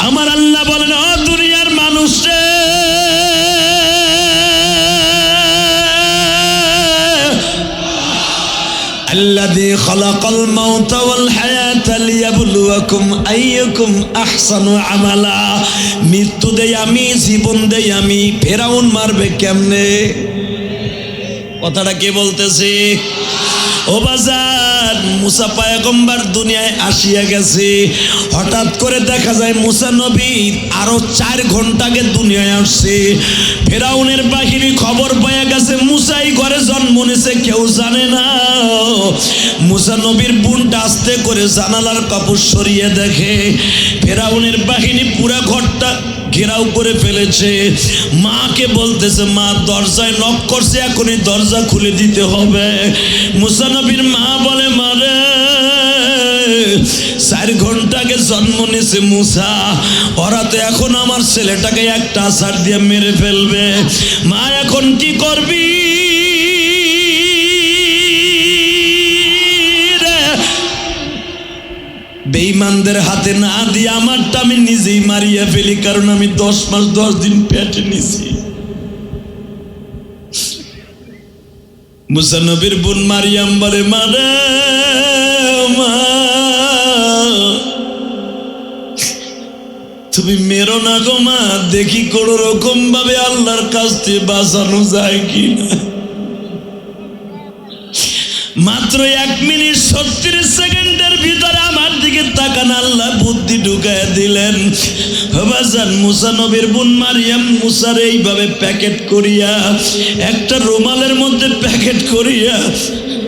আমার আল্লাহ বলেন ও দুনিয়ার মানুষ রে الذي خلق الموت والحياة ليبلوكم أيكم أحسن عملا মৃত্যু দেই আমি জীবন দেই আমি ফেরাউন মারবে কেমনে কথাটা কে বলতেছি ও বাজার মুসা পায়গম্বার দুনিয়ায় আসিয়া গেছে। হঠাৎ করে দেখা যায় মুসা নবী আরও চার ঘণ্টা আগে দুনিয়ায় আসছে। ফেরাউনের বাহিনী খবর পাইয়া গেছে, মুসাই ঘরে জন্ম নিছে, কেউ জানে না। মুসা নবীর বোনটা আস্তে করে জানালার কাপড় সরিয়ে দেখে, ফেরাউনের বাহিনী পুরা ঘরটা ঘেরাও করে ফেলেছে। মাকে বলতেছে, মা, দরজায় নক করছে, এখনই দরজা খুলে দিতে হবে। মুসানবীর মা বলে মারে চার ঘণ্টা আগে জন্ম নিয়েছে মুসা। ওরা তো এখন আমার ছেলেটাকে একটা আসার দিয়ে মেরে ফেলবে। মা, এখন কি করবি? বেঈমানদের হাতে না দিয়ে আমারটা আমি নিজেই মারিয়া ফেলি, কারণ আমি দশ মাস, দশ দিন পেটে নিছি। মুসানবীর বোন মারিয়াম বলে মারে তুমি মেরো না গো মা, দেখি কোন রকম ভাবে আল্লাহর কাছ থেকে বাঁচানো যায় কিনা? মাত্র এক মিনিট, ছত্রিশ সেকেন্ডের ভিতরে দিকে তাকান আল্লাহ বুদ্ধি ঢুকায় দিলেন। হবাজান মুসা নবীর বোন মারিয়াম মুসার এইভাবে প্যাকেট করিয়া, একটা রুমালের মধ্যে প্যাকেট করিয়া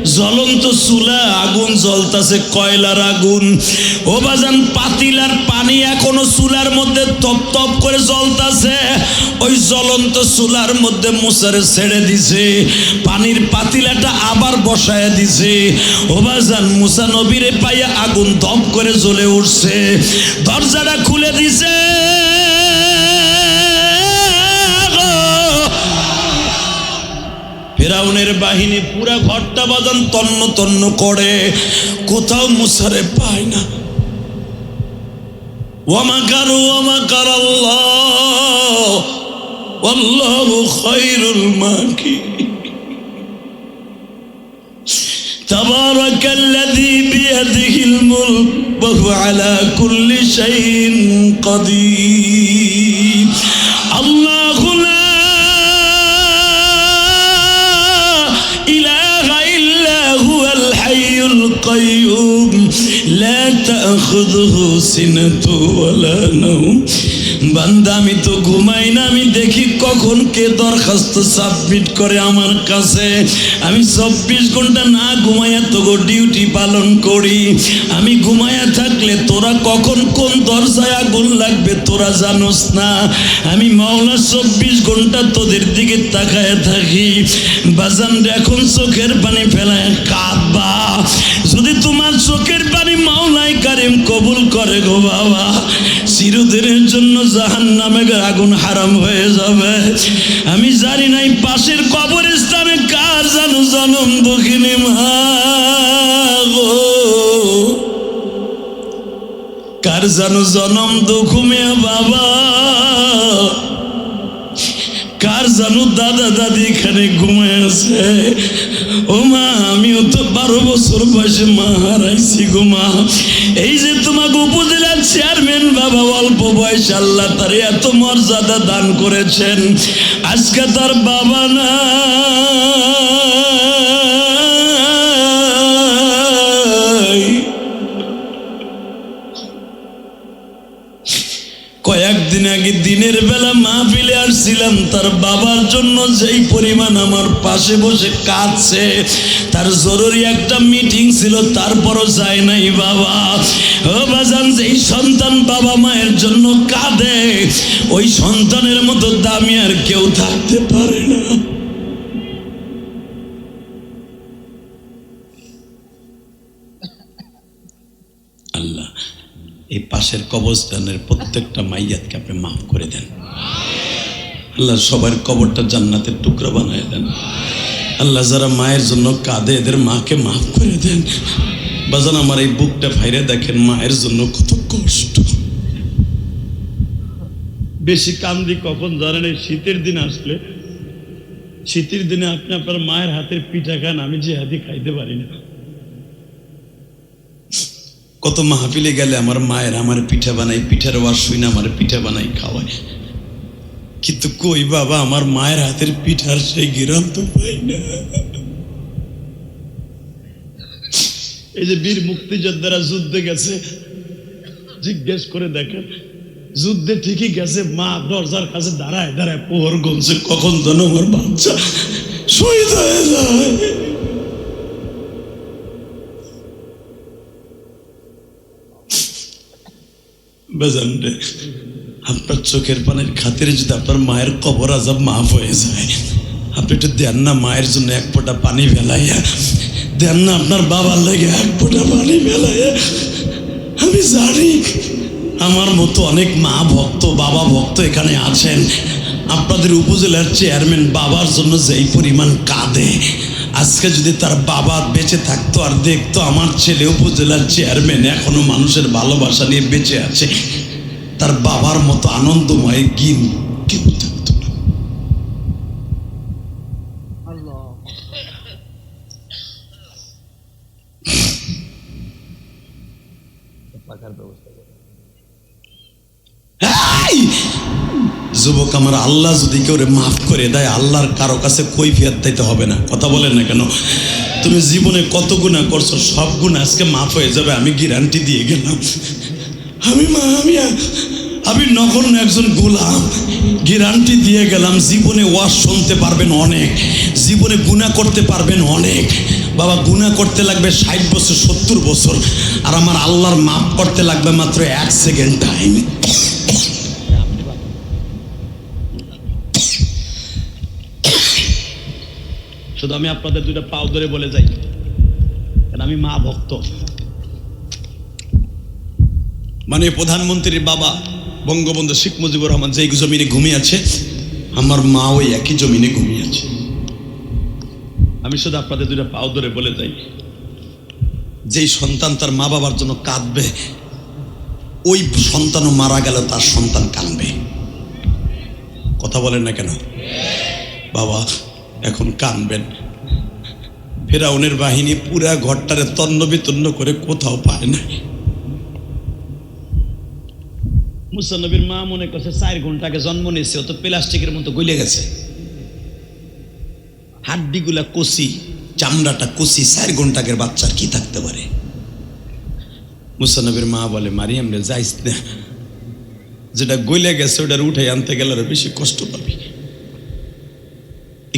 জ্বলন্ত চুলা, আগুন জ্বলতাছে, কয়লার আগুন। ও বাজান, পাতিলার পানি এখনও চুলার মধ্যে তপ তপ করে জ্বলতাছে। ওই জ্বলন্ত চুলার মধ্যে মুসারে ছেড়ে দিছে। পানির পাতিলাটা আবার বসায় দিছে। ও বাজান, মুসা নবীরে পাইয়া আগুন দম করে জ্বলে উঠছে। দরজাটা খুলে দিছে। ফেরাউনের বাহিনী পুরা ঘরটা বাজান তন্ন তন্ন করে কোথাও মুসারে পায় না ওয়ামাকারু ওয়ামাকার আল্লাহ ওয়াল্লাহু খায়রুল মাকিরিন تبارك الذي بيده الملك وهو على كل شيء قدير لا تأخذه سنة ولا نوم. বান্দা, আমি তো ঘুমাই না, আমি দেখি কখন কে দরখাস্ত সাবমিট করে আমার কাছে। আমি চব্বিশ ঘণ্টা না ঘুমাইয়া তোগো ডিউটি পালন করি। আমি ঘুমাইয়া থাকলে তোরা কখন কোন দরজায় আগুন লাগবে তোরা জানোস না। আমি মাওলা, চব্বিশ ঘণ্টা তোদের দিকে তাকায় থাকি। বাজান এখন চোখের পানি ফেলায় কাঁদবা। যদি তোমার চোখের পানি মাওলাই কারিম কবুল করে গো বাবা, চিরদিনের জন্য জাহান নামে আগুন হারাম হয়ে যাবে। আমি জানি নাই পাশের কবরস্থানে কার জানো জনম দক্ষিণী মা কার জানো জনম দুখুমিয়া বাবা। কার জানো দাদা দাদি এখানে ঘুমায় আছে। ও মা, আমিও তো বারো বছর বয়সে মা হারাইছি গো মা। এই যে তোমাকে উপজেলার চেয়ারম্যান বাবা অল্প বয়স আল্লাহ তার এত মর্যাদা দান করেছেন। আজকে তার বাবা না কয়েকদিন আগে দিনের বেলা মা মাহফিলে আসছিলাম, তার বাবার জন্য যেই পরিমাণ আমার পাশে বসে কাঁদছে, তার জরুরি একটা মিটিং ছিল, তারপরও যায় নাই বাবা। ও বাজান, যেই সন্তান বাবা মায়ের জন্য কাঁদে, ওই সন্তানের মতো দামি আর কেউ থাকতে পারে না। পাশের কবরস্থানের প্রত্যেকটা মাইয়াতকে আপনি মাফ করে দেন। আল্লাহ সবার কবরটা জান্নাতের টুকরো বানায় দেন। আল্লাহ যারা মায়ের জন্য কাঁদে, এদের মাকে মাফ করে দেন। বাজান, আমার এই বুকটা ফাইরে দেখেন, মায়ের জন্য কত কষ্ট। বেশি কান্দি কখন জানেন, এই শীতের দিন আসলে। শীতের দিনে আপনি আপনার মায়ের হাতের পিঠা খান, আমি যে হাতে খাইতে পারি না। কত মাহফিলে গেলে আমার মায়ের আমার পিঠা বানাই পিঠার ওয়ার শুই না, আমার পিঠা বানাই খাওয়ায়। কিন্তু কই বাবা, আমার মায়ের হাতের পিঠার সেই গিরাম তো পাই না। এই যে বীর মুক্তিযোদ্ধারা যুদ্ধে গেছে, জিজ্ঞেস করে দেখেন, যুদ্ধে ঠিকই গেছে, মা দরজার কাছে দাঁড়ায় দাঁড়ায় পোহর গলছে কখন যেন আমার বাচ্চা শহীদ হয়ে যায়। আপনার চোখের পানির খাতিরে যদি আপনার মায়ের কবর আজাব মাফ হয়ে যায়, আপনি একটু দেন না মায়ের জন্য এক ফোঁটা পানি ফেলাইয়া। দেন না আপনার বাবার লেগে এক ফোঁটা পানি ফেলাইয়া। আমি জানি আমার মতো অনেক মা ভক্ত, বাবা ভক্ত এখানে আছেন। আপনাদের উপজেলার চেয়ারম্যান বাবার জন্য যেই পরিমাণ কাঁদে। আজকে যদি তার বাবা বেঁচে থাকতো আর দেখতো আমার ছেলে উপজেলার চেয়ারম্যান এখনও মানুষের ভালোবাসা নিয়ে বেঁচে আছে, তার বাবার মতো আনন্দময় গিন কেউ থাকতো না এই! যুবক আমার, আল্লাহ যদি কেউ মাফ করে দেয়, আল্লাহর কারও কাছে কই ফিয়ার দিতে হবে না। কথা বলেন না কেন? তুমি জীবনে কত গুণা করছ, সব গুণ আজকে মাফ হয়ে যাবে, আমি গ্যারান্টি দিয়ে গেলাম। আমি মা, আমি আমি নগণ্য একজন গোলাম। গ্যারান্টি দিয়ে গেলাম, জীবনে ওয়াশ শুনতে পারবেন অনেক, জীবনে গুণা করতে পারবেন অনেক। বাবা গুণা করতে লাগবে ষাট বছর, সত্তর বছর, আর আমার আল্লাহর মাফ করতে লাগবে মাত্র এক সেকেন্ড টাইম শুধু আমি আপনাদের দুইটা পাও ধরে বলে যাই। কারণ আমি মা ভক্ত। মানে প্রধানমন্ত্রীর বাবা বঙ্গবন্ধু শেখ মুজিবুর রহমান যেই জমিনে ঘুমিয়ে আছে, আমার মা ওই একই জমিনে ঘুমিয়ে আছে। আমি শুধু আপনাদের দুইটা পাও ধরে বলে যাই। যেই সন্তান তার মা বাবার জন্য কাঁদবে, ওই সন্তানও মারা গেল, তার সন্তান কাঁদবে কথা বলেন না কেন? বাবা এখন কানবেন। ফেরাউনের বাহিনী পুরা ঘরটারে তন্ন বিতন্ন করে কোথাও পায় নাই। মুসানবীর মা মনে করছে, চার ঘন্টাকে জন্ম নিয়েছে ও তো প্লাস্টিকের মতো গলে গেছে। হাড্ডিগুলা কষি, চামড়াটা কষি, চার ঘন্টাকের বাচ্চার কি থাকতে পারে? মুসানবীর মা বলে, মারিয়াম রে, যাইস না। যেটা গলে গেছে, ওটার উঠে আনতে গেলে বেশি কষ্ট পাবি।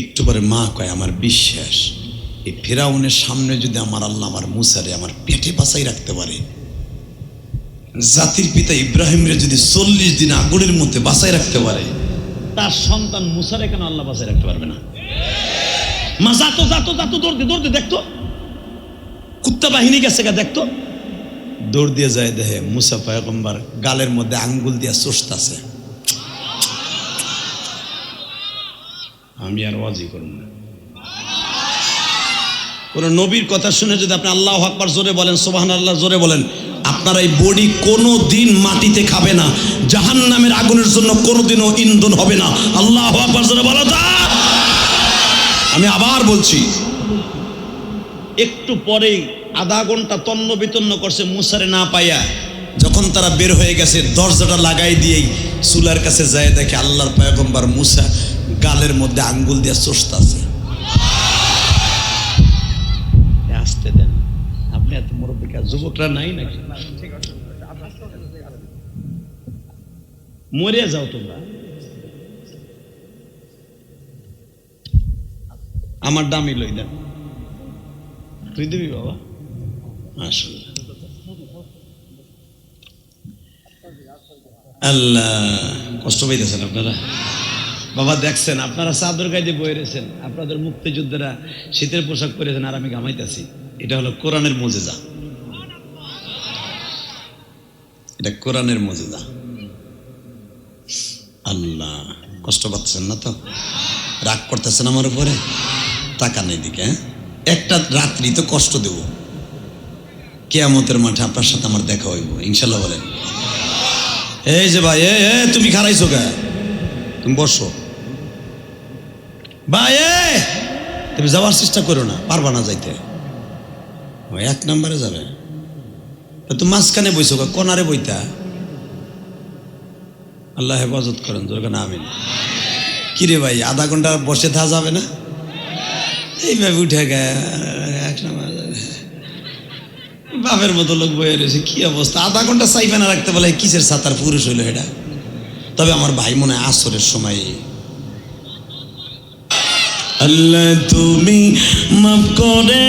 একটু পরে মা কয়, আমার বিশ্বাস, এই ফেরাউনের সামনে যদি আমার আল্লাহ আমার মুসারে আমার পেটে বাঁচাই রাখতে পারে, জাতির পিতা ইব্রাহিমরে যদি চল্লিশ দিন আগুনের মধ্যে বাঁচাই রাখতে পারে, তার সন্তান মুসারে কেন আল্লাহ বাঁচাই রাখতে পারবে না? মা যাতো যাতো যাতো দৌড়তে দৌড়তে দেখতো কুত্তা বাহিনী গেছে গা দেখতো দৌড় দিয়ে যায় দেখে মুসা পয়গম্বার গালের মধ্যে আঙ্গুল দিয়ে চষতাছে। আমি আর ওয়াজি করব না। কোন নবীর কথা শুনে যদি আপনি আল্লাহ আকবার জোরে বলেন সোবাহান আল্লাহ জোরে বলেন, আপনার এই বডি কোনো দিন মাটিতে খাবে না জাহান নামের আগুনের জন্য কোনোদিনও ইন্ধন হবে না। আল্লাহ আকবার জোরে বলো তা। আমি আবার বলছি, একটু পরেই আধা ঘণ্টা তন্ন বিতন্ন করছে মুসারে না পাইয়া, যখন তারা বের হয়ে গেছে, দরজাটা লাগাই দিয়েই চুলার কাছে যায় দেখে আল্লাহর পয়গম্বর মুসা গালের মধ্যে আঙ্গুল দিয়ে চষতাছে আসতে দেন। আপনি এত মুরব্বিকা যুবকরা নাই নাকি? মরে যাও তোমরা। আমার দামই লই দেন। তুই দিবি বাবা? আসলে আল্লাহ কষ্ট পাইতেছেন আপনারা? বাবা দেখছেন আপনারা চাদর গাইতে বয়ে রয়েছেন আপনাদের মুক্তিযোদ্ধারা শীতের পোশাক পরেছেন আর আমি ঘামাইতেছি। এটা হলো কোরআনের মজেজা। এটা কোরআনের মজেজা। আল্লাহ কষ্ট পাচ্ছেন না তো? রাগ করতেছেন আমার উপরে? টাকা নেই দিকে হ্যাঁ? একটা রাত্রি তো কষ্ট দেব। কেয়ামতের মাঠে আপনার সাথে আমার দেখা হইব ইনশাল্লাহ বলেন। এই যে ভাই এ, তুমি খারাইছো কে? তুমি বসো। এ! তুমি যাওয়ার চেষ্টা করো না, পারবা না যাইতে। এক নম্বরে যাবে। তুমি মাঝখানে বইছো? কোনারে বইতা? আল্লাহ হেফাজত করেন যেখানে আমিন। কিরে ভাই, আধা ঘণ্টা বসে থা যাবে না? এইভাবে উঠে গে, এক নম্বরে। বাপের মতো লোক বয়ে রয়েছে, কি অবস্থা? আধা ঘণ্টা চাইবে না রাখতে বলে, কিসের সাঁতার পুরুষ হইল এটা? তবে আমার ভাই মনে আসরের সময় আল্লাহ তুমি মাফ করে।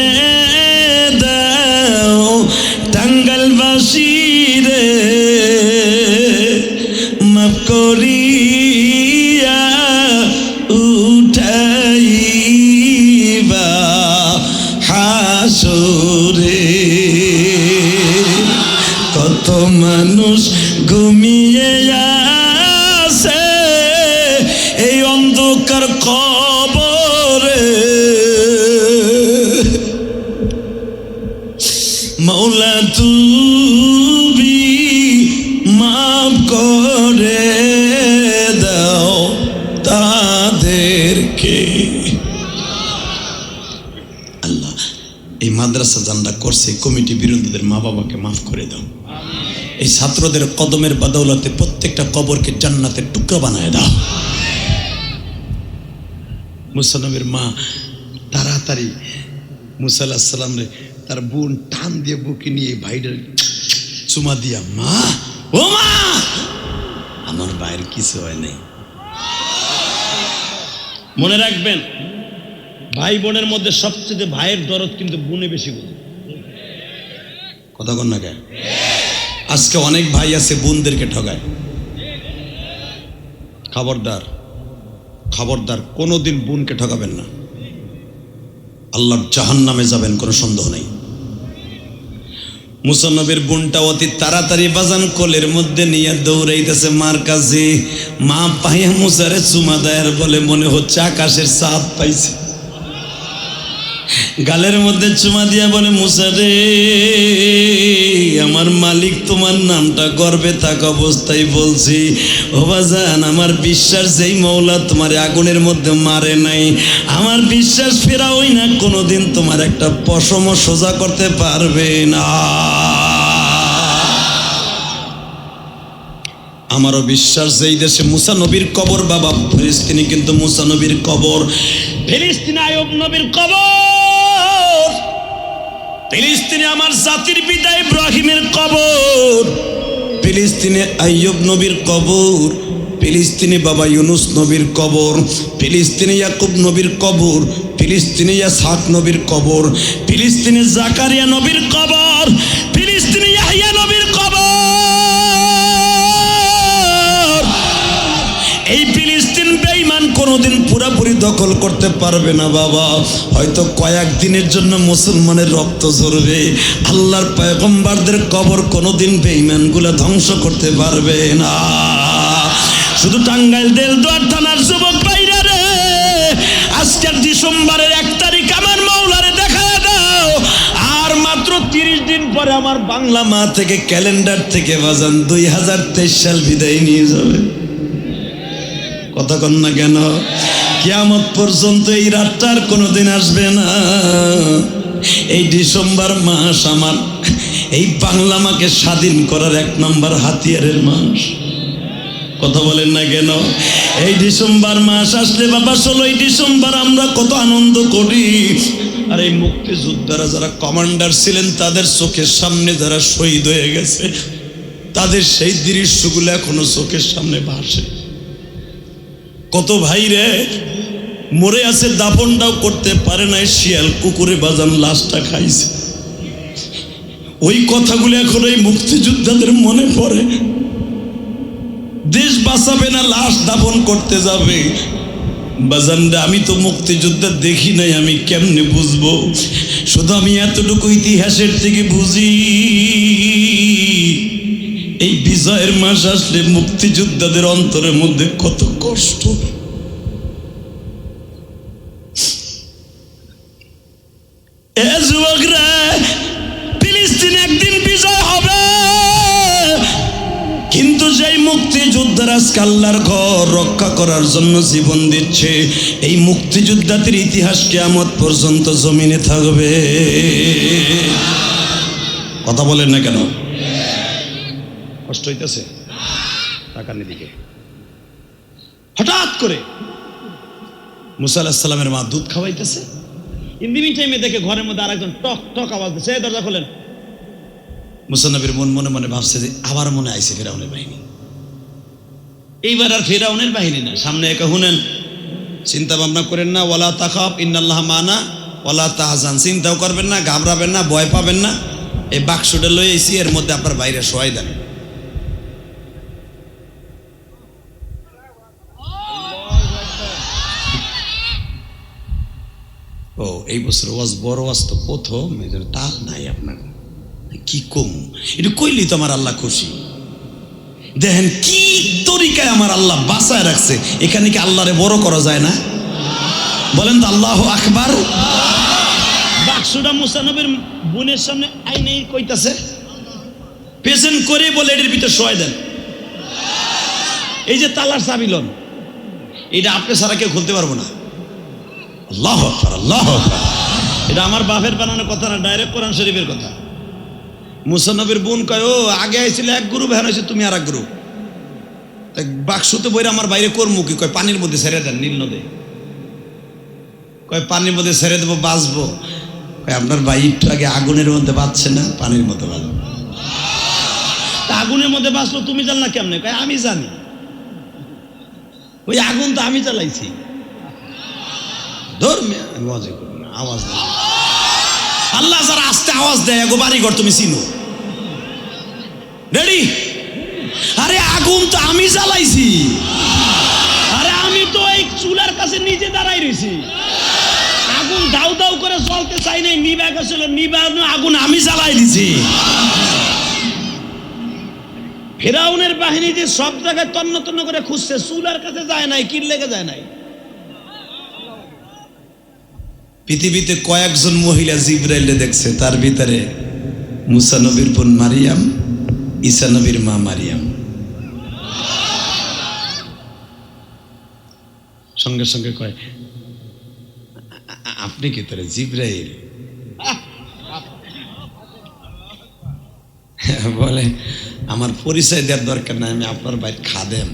করছে কমিটি বিরোধীদের মা বাবাকে মাফ করে দাও। এই ছাত্রদের কদমের বদৌলতে প্রত্যেকটা কবরকে জান্নাতের টুকরো বানায় দাও। মুসানবের মা তাড়াতাড়ি মুসা আল্লাহ সাল্লাম তার বোন টান দিয়ে বুকে নিয়ে এই ভাইটার চুমা দিয়া, মা, ও মা, আমার ভাইয়ের কিছু হয় নাই। মনে রাখবেন, ভাই বোনের মধ্যে সবচেয়ে ভাইয়ের দরদ কিন্তু বোনে বেশি বোঝে কথা কন না কেন? আজকে অনেক ভাই আছে বোনদেরকে ঠগায়। খবরদার খবরদার কোনোদিন বোনকে ঠকাবেন না। আল্লাহর জাহান নামে যাবেন, কোনো সন্দেহ নেই। মুসন্নবের বোনটা অতি তাড়াতাড়ি বাজান কোলের মধ্যে নিয়ে দৌড়াইতেছে, মার কাছে, মা পাইয়া মুসারে চুমা দেয়ার বলে মনে হচ্ছে আকাশের চাঁদ পাইছে। গালের মধ্যে চুমা দিয়া বলে, মুসা রে, আমার মালিক তোমার নামটা গর্বে থাক অবস্থায় বলছি। ও বাজান, আমার বিশ্বাস যেই মৌলা তোমার আগুনের মধ্যে মারে নাই। আমার বিশ্বাস ফেরাওই না, কোনোদিন তোমার একটা পশম সোজা করতে পারবে না। আমারও বিশ্বাস যে এই দেশে মুসা নবীর কবর, বাবা ফিলিস্তিনি কিন্তু মুসা নবীর কবর। ফিলিস্তিনি আয়ব নবীর কবর। ফিলিস্তিনে আমার জাতির পিতা ইব্রাহিমের কবর। ফিলিস্তিনে আইয়ুব নবীর কবর। ফিলিস্তিনি বাবা ইউনুস নবীর কবর। ফিলিস্তিনে ইয়াকুব নবীর কবর। ফিলিস্তিনে ইয়াসাক নবীর কবর। ফিলিস্তিনে জাকারিয়া নবীর কবর। ফিলিস্তিনে কোনোদিন পুরাপুরি দখল করতে পারবে না বাবা। হয়তো কয়েক দিনের জন্য মুসলমানের রক্ত ঝরবে। আল্লাহর পয়গম্বারদের কবর কোনোদিন বেঈমানগুলো ধ্বংস করতে পারবে না। শুধু টাঙ্গাইল, দেলদুয়ার থানার যুবক বাইরে রে, আজকের ডিসেম্বরের এক তারিখ আমার মৌলারে দেখা দাও। আর মাত্র তিরিশ দিন পরে আমার বাংলা মা থেকে ক্যালেন্ডার থেকে বাজান দুই হাজার তেইশ সাল বিদায় নিয়ে যাবে। কথা কন না কেন? কিয়ামত পর্যন্ত এই রাতটার আর কোনোদিন আসবে না। এই ডিসেম্বর মাস আমার, এই বাংলা মাকে স্বাধীন করার এক নম্বর হাতিয়ারের মাস। কথা বলেন না কেন? এই ডিসেম্বর মাস আসলে বাবা, ষোলোই ডিসেম্বর আমরা কত আনন্দ করি। আর এই মুক্তিযোদ্ধারা যারা কমান্ডার ছিলেন, তাদের চোখের সামনে যারা শহীদ হয়ে গেছে, তাদের সেই দৃশ্যগুলো এখনও চোখের সামনে ভাসে। কত ভাই রে? মরে আছে, দাফনটাও করতে পারে নাই, শিয়াল কুকুরে বাজান লাশটা খাইছে। ওই কথাগুলো এখন এই মুক্তিযোদ্ধাদের মনে পড়ে। দেশ বাঁচাবে না, লাশ দাফন করতে যাবে। বাজানরা আমি তো মুক্তিযোদ্ধা দেখি নাই, আমি কেমনে বুঝব? শুধু আমি এতটুকু ইতিহাসের থেকে বুঝি। এই বিজয়ের মাস আসলে মুক্তিযোদ্ধাদের অন্তরের মধ্যে কত কষ্ট। ফিলিস্তিন একদিন বিজয় হবে। কিন্তু যেই মুক্তিযোদ্ধার আজকে আল্লাহর ঘর রক্ষা করার জন্য জীবন দিচ্ছে, এই মুক্তিযোদ্ধাদের ইতিহাস কেয়ামত পর্যন্ত জমিনে থাকবে। কথা বলেন না কেন? কষ্ট হইতেছে? টাকার দিকে হঠাৎ করে মুসা আলাহিসাল্লামের মা দুধ খাওয়াইতেছে। ইন টাইমে দেখে ঘরের মধ্যে আরেকজন টক টক আওয়াজ দিচ্ছে দরজা খোলেন। মুসানবীর মন মনে মনে ভাবছে যে আবার মনে আইছে ফেরাউনের বাহিনী। এইবার আর ফেরাউনের বাহিনী না, সামনে একা শুনেন চিন্তা ভাবনা করেন না, ওয়ালা তাকাব ইন্নাল্লাহ মানা, ওয়ালা তাহাজান। চিন্তাও করবেন না, ঘাবড়াবেন না, ভয় পাবেন না। এই বাক্সটা লয়ে এসি এর মধ্যে আপনার বাইরে শোয়াই দেন। ও এই বছর ওয়াজ বড় ওয়াজ তো প্রথম জন্য তাল নাই আপনার। কি কম? এটা কইলি তো আমার আল্লাহ খুশি। দেখেন কি তরিকায় আমার আল্লাহ বাঁচায় রাখছে। এখানে কি আল্লাহরে বড় করা যায় না? বলেন তো আল্লাহ আকবার। বাক্সটা মুসানবের বোনের সামনে আইনে কইতাছে। পেশেন্ট করে বলে এটির ভিতরে শোয় দেন। এই যে তালার চাবিলন এটা আপনি ছাড়া কেউ খুলতে পারব না। আল্লাহ আল্লাহ এটা আমার বাপের বানানো কথা না ডাইরেক্ট কোরআন শরীফের কথা। মুসানবীর বোন কয়, ও, আগে আইছিল এক গ্রুপ হ্যাঁ হয়েছে তুমি আর এক গ্রুপ। তাই বাক্সতে বইরা আমার বাইরে করব কি? কয়, পানির মধ্যে ছেড়ে দেন, নীল নদে। কয়, পানির মধ্যে ছেড়ে দেবো, বাঁচবো। কয়, আপনার ভাই একটু আগে আগুনের মধ্যে বাঁচছে না, পানির মধ্যে বাঁচবো। তা আগুনের মধ্যে বাঁচলো, তুমি জান না কেমনে? কয়, আমি জানি। ওই আগুন তো আমি জ্বালাইছি। ধর মিয়া, আমি মজা করব না আওয়াজ দেয় আল্লাহ যারা আস্তে আওয়াজ দেয় এগো বাড়ি ঘর তুমি চিনো? রেডি আরে আগুন তো আমি জ্বালাইছি। আরে আমি তো এই চুলার কাছে নিজে দাঁড়াই রয়েছি আগুন দাউ দাউ করে জ্বলতে চাই নাই নিবা গেছিল নিবা আগুন আমি জ্বালাই দিছি। ফেরাউনের বাহিনী যে সব জায়গায় তন্ন তন্ন করে খুঁজছে চুলার কাছে যায় নাই কির লেগে যায় নাই। পৃথিবীতে কয়েকজন মহিলা জিব্রাইলে দেখছে, তার ভিতরে মুসা নবীর বোন মারিয়াম, ঈসা নবীর মা মারিয়াম। সঙ্গে সঙ্গে কয় "আ- আ- আপনি কি তোরে জিব্রাইল? বলে, আমার পরিচয় দেওয়ার দরকার নাই, আমি আপনার বাইর খাদেম।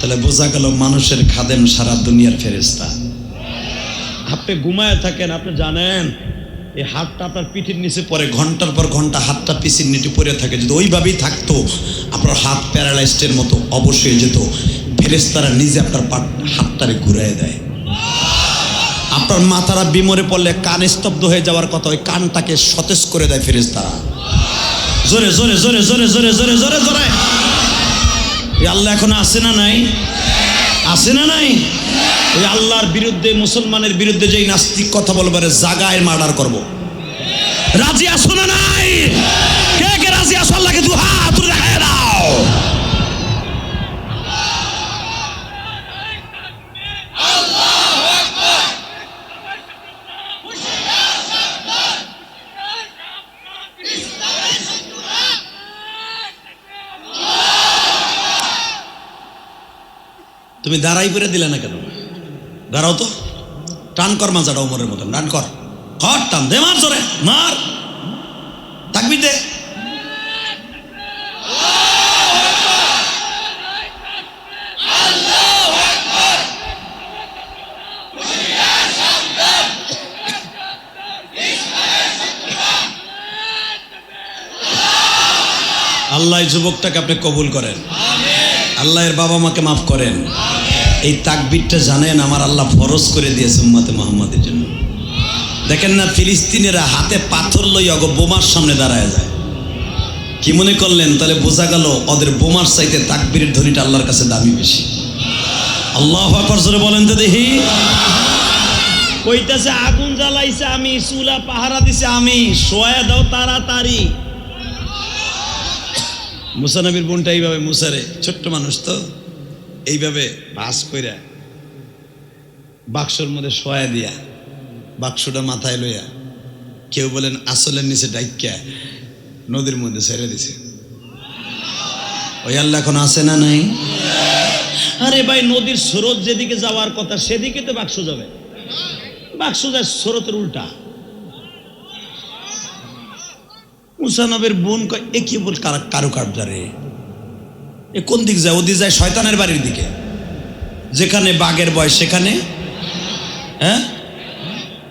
তাহলে বোঝা গেল মানুষের খাদেম সারা দুনিয়ার ফেরেস্তা আপনি ঘুমায় থাকেন, আপনি জানেন, এই হাতটা আপনার পিঠের নিচে পরে ঘণ্টার পর ঘণ্টা হাতটা পিছিয়ে নেটে পড়ে থাকে। যদি ওইভাবেই থাকতো, আপনার হাত প্যারালাইজডের মতো অবশ্যই যেত। ফেরেস্তারা নিজে আপনার হাতটারে ঘুরাই দেয়। আপনার মাথারা বিমরে পড়লে কান স্তব্ধ হয়ে যাওয়ার কথা, ওই কানটাকে সতেজ করে দেয় ফেরেস্তারা জোরে জোরে জোরে জোরে জোরে জোরে জোরে জোরে। আল্লাহ এখন আসে না নাই? আসে না নাই? ওই আল্লাহর বিরুদ্ধে, মুসলমানের বিরুদ্ধে যেই নাস্তিক কথা বলবার জাগায় মার্ডার করব। রাজি আসো না নাই? কে কে রাজি আসো আল্লাহকে দু হাত দেখায় দাও। তুমি দাঁড়াই করে দিলে না কেন? দাঁড়াও তো। টান কর মাজাটা ওমরের মতন, টান কর। কর টান দে মার জোরে, মার। থাকবি দে। আল্লাহ যুবকটাকে আপনি কবুল করেন। আল্লাহ এর বাবা মাকে মাফ করেন। এই তাকবিরটা জানেন আমার আল্লাহ ফরজ করে দিয়েছে উম্মাতে মোহাম্মদের জন্য। দেখেন না, ফিলিস্তিনিরা হাতে পাথর লই অগ বোমার সামনে দাঁড়ায় যায়। কি মনে করলেন? তাহলে বোঝা গেল ওদের বোমার চাইতে তাকবীরের ধ্বনিটা আল্লাহর কাছে দামি বেশি। আল্লাহ আকবার জোরে বলেন তো দেখি। কইতাছে, আগুন জ্বালাইছে আমি, চুলা পাহারা দিছে আমি সোয়া দাও তাড়াতাড়ি। মুসা নবীর বোনটা এইভাবে মুসারে ছোট্ট মানুষ তো। এইভাবে ভাস কইরা বাক্সর মধ্যে শোয়া দিয়া বাক্সটা মাথায় লইয়া কেউ বলেন, আসলের নিচে ডাইকা নদীর মধ্যে ছেড়ে দিছে। ওই আল্লাহ এখন আছে না নাই? আরে ভাই, নদীর স্রোত যেদিকে যাওয়ার কথা, সেদিকে তো বাক্স যাবে। বাক্স যায় স্রোতের উল্টা। মুসানবের বোন কয়, এ কি বল, কার- কারুকার্য রে? এ কোন দিক যায়? ওদিক যায় শয়তানের বাড়ির দিকে। যেখানে বাঘের বয়স সেখানে? হ্যাঁ?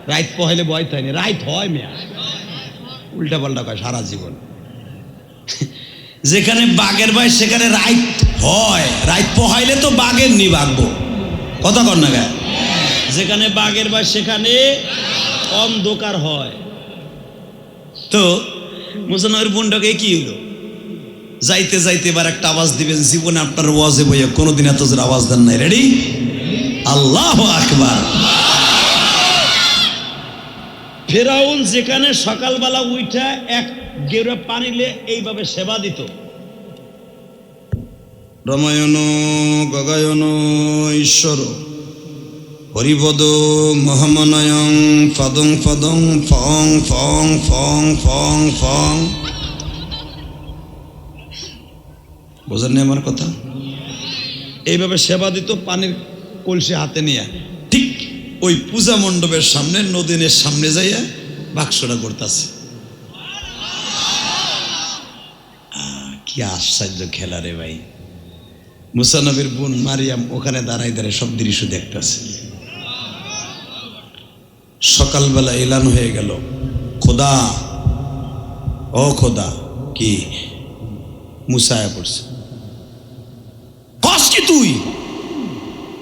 রাইত পহেলে ভয় থাকে না রাইত হয় মেয়া। উল্টা পাল্টা কয় সারা জীবন। যেখানে বাঘের বয়স সেখানে রাইত হয়। রাইত পোহাইলে তো বাঘের নি বাঘবো। কথা কর না গায়ে। যেখানে বাঘের বা সেখানে অন্ধকার হয়। তো মুসানবের বোনটাকে কি হলো। যাইতে যাইতে এবার একটা আওয়াজ দিবেন, জীবনে আপনার ওয়াজে বইয়া কোনোদিন এত জোর আওয়াজ দেন নাই। রেডি আল্লাহ আকবার। ফেরাউন যেখানে সকালবেলা উইঠা এক গেরুয়া পানিলে এইভাবে সেবা দিত। রমায়ণ গগায়ন ঈশ্বর, হরিপদ, মহামনয়ং, ফদং ফদং, ফং ফং ফং ফং ফং। বোঝেননি আমার কথা? এইভাবে সেবা দিত পানির কলসি হাতে নিয়ে। ঠিক ওই পূজা মণ্ডপের সামনে, নদীনের সামনে যাইয়া বাক্সটা করতেছে। কি আশ্চর্য খেলা রে ভাই। মুসানবীর বোন মারিয়াম ওখানে দাঁড়াই দাঁড়ায় সব দৃশ্য দেখতেছে। সকালবেলা এলান হয়ে গেল। খোদা, ও খোদা, কি? মুসায়া পড়ছে। তুই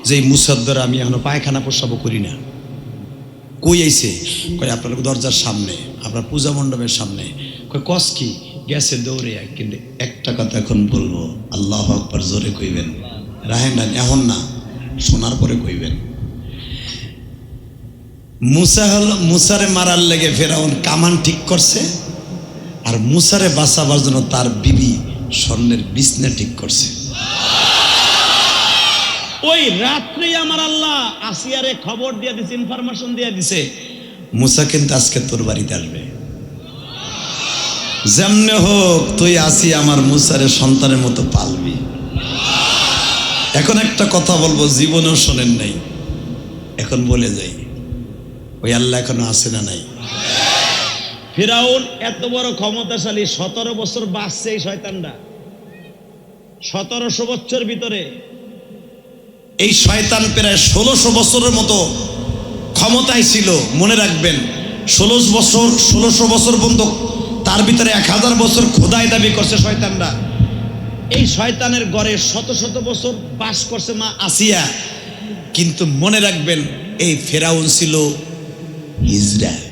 যে মুসার দ্বারা আমি এখনও পায়খানা প্রস্রাবও করি না, কই আইছে? কই আপনার দরজার সামনে, আপনার পূজা মণ্ডপের সামনে। কই কস কি, গেছে দৌড়ে কিন্তু একটা কথা এখন বলব, আল্লাহ আকবার জোরে কইবেন। রাহেন না এখন না, শোনার পরে কইবেন। মুসা হল, মুসারে মারার লেগে ফেরাউন কামান ঠিক করছে, আর মুসারে বাঁচাবার জন্য তার বিবি স্বর্ণের বিছনা ঠিক করছে। ওই রাত্রেই আমার আল্লাহ আসিয়ারে খবর দিয়ে দিছে ইনফরমেশন দিয়ে দিছে। মুসা কিন্তু আজকে তোর বাড়িতে আসবে। যেমনে হোক, তুই আসি আমার মুসারে সন্তানের মতো পালবি। এখন একটা কথা বলব, জীবনেও শোনেন নাই। এখন বলে যাই, ওই আল্লাহ এখনও আসে না নাই? ফেরাউন এত বড় ক্ষমতাশালী, সতেরো বছর বাঁচছে এই শয়তানরা সতেরোশো বছর ভিতরে এই শয়তান প্রায় ষোলোশো বছরের মতো ক্ষমতায় ছিল, মনে রাখবেন। ষোলোশ বছর, ষোলোশো বছর পর্যন্ত তার ভিতরে এক হাজার বছর খোদাই দাবি করছে শয়তানরা। এই শয়তানের গড়ে শত শত বছর বাস করছে মা আসিয়া। কিন্তু মনে রাখবেন, এই ফেরাউন ছিল ইসরায়েল।